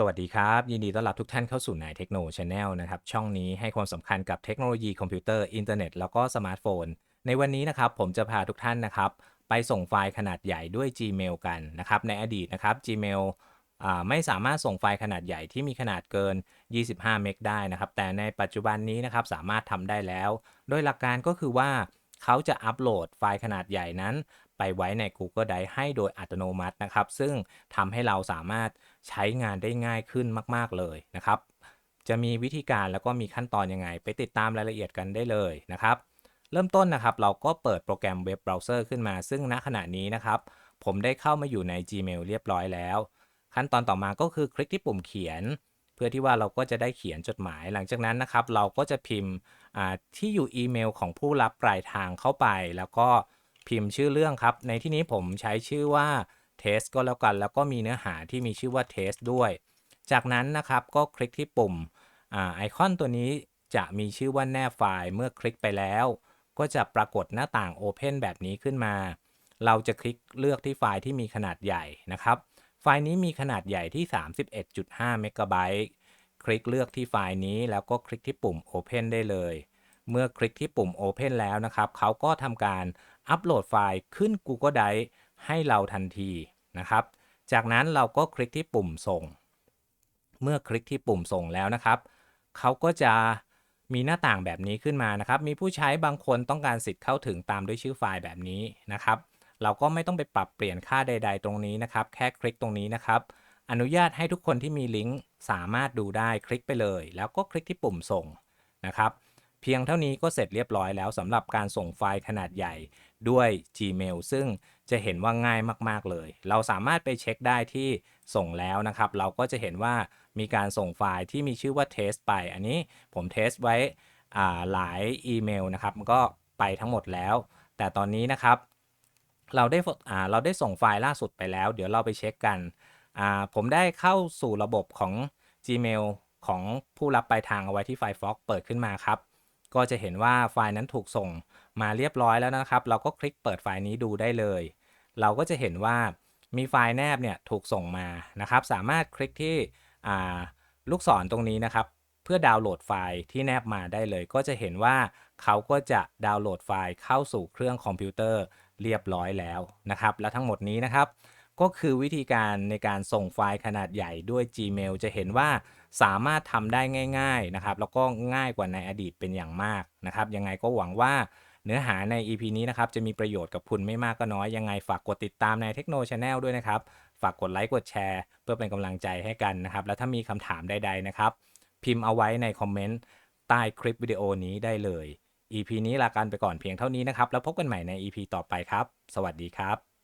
สวัสดีครับ ยินดีต้อนรับทุกท่านเข้าสู่นายเทคโนชาแนลนะครับ ช่องนี้ให้ความสำคัญกับเทคโนโลยีคอมพิวเตอร์ อินเทอร์เน็ต แล้วก็สมาร์ทโฟน ในวันนี้นะครับ ผมจะพาทุกท่านนะครับ ไปส่งไฟล์ขนาดใหญ่ด้วย Gmail กันนะครับ ในอดีตนะครับ Gmail ไม่สามารถส่งไฟล์ขนาดใหญ่ที่มีขนาดเกิน 25 เมกได้นะครับ แต่ในปัจจุบันนี้นะครับ สามารถทำได้แล้ว โดยหลักการก็คือว่าเขาจะอัปโหลดไฟล์ขนาดใหญ่นั้น ไปไว้ใน Google Drive ให้โดยอัตโนมัตินะครับ ซึ่งทำให้เราสามารถใช้งานได้ง่ายขึ้นมาก ๆ เลยนะครับ จะมีวิธีการแล้วก็มีขั้นตอนยังไง ไปติดตามรายละเอียดกันได้เลยนะครับ เริ่มต้นนะครับ เราก็เปิดโปรแกรมเว็บเบราว์เซอร์ขึ้นมา ซึ่งณขณะนี้นะครับ ผมได้เข้ามาอยู่ใน Gmail เรียบร้อยแล้ว ขั้นตอนต่อมาก็คือคลิกที่ปุ่มเขียนเพื่อที่ว่าเราก็จะได้เขียนจดหมายหลังจากนั้นนะครับ เราก็จะพิมพ์ที่อยู่อีเมลของผู้รับปลายทางเข้าไป แล้วก็ พิมพ์ชื่อเรื่องครับ ในที่นี้ผมใช้ชื่อว่า test ก็แล้วกัน แล้วก็มีเนื้อหาที่มีชื่อว่า test ด้วย จากนั้นนะครับก็คลิกที่ปุ่มอไอคอนตัวนี้จะมีชื่อว่าแนบไฟล์เมื่อคลิกไปแล้ว ก็จะปรากฏหน้าต่าง Open แบบนี้ขึ้นมา เราจะคลิกเลือกที่ไฟล์ที่มีขนาดใหญ่นะครับ ไฟล์นี้มีขนาดใหญ่ที่ 31.5 เมกะไบต์คลิกเลือกที่ไฟล์นี้แล้วก็คลิกที่ปุ่ม Open ได้เลย เมื่อคลิกที่ปุ่ม Open แล้วนะครับเขาก็ทำการอัปโหลดไฟล์ขึ้น Google Drive ให้เราทันทีนะครับ จากนั้นเราก็คลิกที่ปุ่มส่ง เมื่อคลิกที่ปุ่มส่งแล้วนะครับเขาก็จะมีหน้าต่างแบบนี้ขึ้นมานะครับ มีผู้ใช้บางคนต้องการสิทธิ์เข้าถึงตามด้วยชื่อไฟล์แบบนี้นะครับ เราก็ไม่ต้องไปปรับเปลี่ยนค่าใด ๆ ตรงนี้นะครับ แค่คลิกตรงนี้นะครับ อนุญาตให้ทุกคนที่มีลิงก์สามารถดูได้คลิกไปเลย แล้วก็คลิกที่ปุ่มส่งนะครับ เพียงเท่านี้ก็เสร็จเรียบร้อยแล้วสำหรับการส่งไฟล์ขนาดใหญ่ด้วย Gmail ซึ่งจะเห็นว่าง่ายมาก ๆ เลย เราสามารถไปเช็คได้ที่ส่งแล้วนะครับ เราก็จะเห็นว่ามีการส่งไฟล์ที่มีชื่อว่า test ไป อันนี้ผมเทสไว้หลายอีเมลนะครับ มันก็ไปทั้งหมดแล้ว แต่ตอนนี้นะครับ เราได้เราได้ส่งไฟล์ล่าสุดไปแล้ว เดี๋ยวเราไปเช็คกัน ผมได้เข้าสู่ระบบของ Gmail ของผู้รับปลายทางเอาไว้ที่ Firefox เปิดขึ้นมาครับ ก็จะเห็นว่าไฟล์นั้นถูกส่งมาเรียบร้อยแล้วนะครับ เราก็คลิกเปิดไฟล์นี้ดูได้เลย เราก็จะเห็นว่ามีไฟล์แนบเนี่ยถูกส่งมานะครับ สามารถคลิกที่ลูกศรตรงนี้นะครับ เพื่อดาวน์โหลดไฟล์ที่แนบมาได้เลย ก็จะเห็นว่าเขาก็จะดาวน์โหลดไฟล์เข้าสู่เครื่องคอมพิวเตอร์เรียบร้อยแล้วนะครับ และทั้งหมดนี้นะครับ ก็คือวิธีการในการส่งไฟล์ขนาดใหญ่ด้วย Gmail จะเห็นว่าสามารถทำได้ง่าย ๆนะครับ แล้วก็ง่ายกว่าในอดีตเป็นอย่างมากนะครับ ยังไงก็หวังว่าเนื้อหาใน EP นี้นะครับ จะมีประโยชน์กับคุณไม่มากก็น้อย ยังไงฝากกดติดตามในเทคโนชาแนลด้วยนะครับ ฝากกดไลค์กดแชร์ เพื่อเป็นกำลังใจให้กันนะครับ แล้วถ้ามีคำถามใดๆนะครับ พิมพ์เอาไว้ในคอมเมนต์ใต้คลิปวิดีโอนี้ได้เลย EP นี้ลากันไปก่อนเพียงเท่านี้นะครับ แล้วพบกันใหม่ใน EP ต่อไปครับ สวัสดีครับ